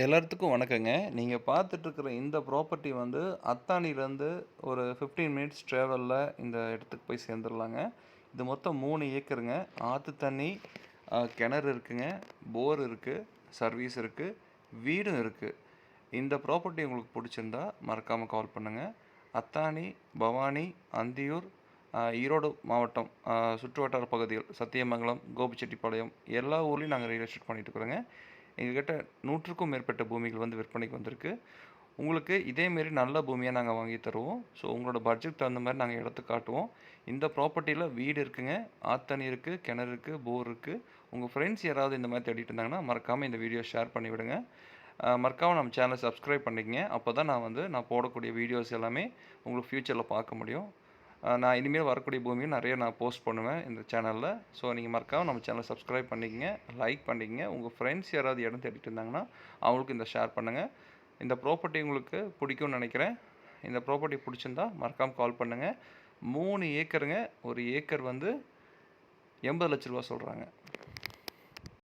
எல்லாத்துக்கும் வணக்கங்க. நீங்கள் பார்த்துட்ருக்கிற இந்த ப்ராப்பர்ட்டி வந்து அத்தானிலேருந்து ஒரு 15 மினிட்ஸ் ட்ராவலில் இந்த இடத்துக்கு போய் சேர்ந்துடலாங்க இது மொத்தம் மூணு ஏக்கருங்க. ஆற்று தண்ணி, கிணறு இருக்குங்க, போர் இருக்குது சர்வீஸ் இருக்குது வீடும் இருக்குது இந்த ப்ராப்பர்ட்டி உங்களுக்கு பிடிச்சிருந்தா மறக்காமல் கால் பண்ணுங்க. அத்தாணி, பவானி, அந்தியூர், ஈரோடு மாவட்டம் அ சுற்றுவட்டார பகுதிகள் சத்தியமங்கலம், கோபிச்செட்டிப்பாளையம் எல்லா ஊர்லேயும் நாங்கள் ரியல் எஸ்டேட் பண்ணிட்டு இருக்கிறோங்க. எங்ககிட்ட 100க்கும் மேற்பட்ட பூமிகள் வந்து விற்பனைக்கு வந்திருக்கு. உங்களுக்கு இதேமாரி நல்ல பூமியாக நாங்கள் வாங்கி தருவோம். ஸோ உங்களோட பட்ஜெட் தகுந்த மாதிரி நாங்கள் இடத்த காட்டுவோம். இந்த ப்ராப்பர்ட்டியில் வீடு இருக்குங்க, ஆத்தணி இருக்குது கிணறு இருக்குது போர் இருக்குது உங்கள் ஃப்ரெண்ட்ஸ் யாராவது இந்த மாதிரி தேடிட்டு இருந்தாங்கன்னா, மறக்காமல் இந்த வீடியோ ஷேர் பண்ணி விடுங்க. நம்ம சேனலை சப்ஸ்கிரைப் பண்ணிக்கங்க. அப்போ தான் நான் வந்து நான் போடக்கூடிய வீடியோஸ் எல்லாமே உங்களுக்கு ஃப்யூச்சரில் பார்க்க முடியும். நான் இனிமேல் வரக்கூடிய பூமியும் நிறைய நான் போஸ்ட் பண்ணுவேன் இந்த சேனலில் ஸோ நீங்கள் மறக்காமல் நம்ம சேனலை சப்ஸ்கிரைப் பண்ணிக்கங்க, லைக் பண்ணிக்கங்க. உங்கள் ஃப்ரெண்ட்ஸ் யாராவது இடம் தேடிட்டு இருந்தாங்கன்னா, அவங்களுக்கும் இந்த ஷேர் பண்ணுங்கள் இந்த ப்ராப்பர்ட்டி உங்களுக்கு பிடிக்கும்னு நினைக்கிறேன் இந்த ப்ராப்பர்ட்டி பிடிச்சிருந்தா மறக்காமல் கால் பண்ணுங்க. மூணு ஏக்கருங்க. ஒரு ஏக்கர் வந்து எண்பது லட்ச ரூபா சொல்கிறாங்க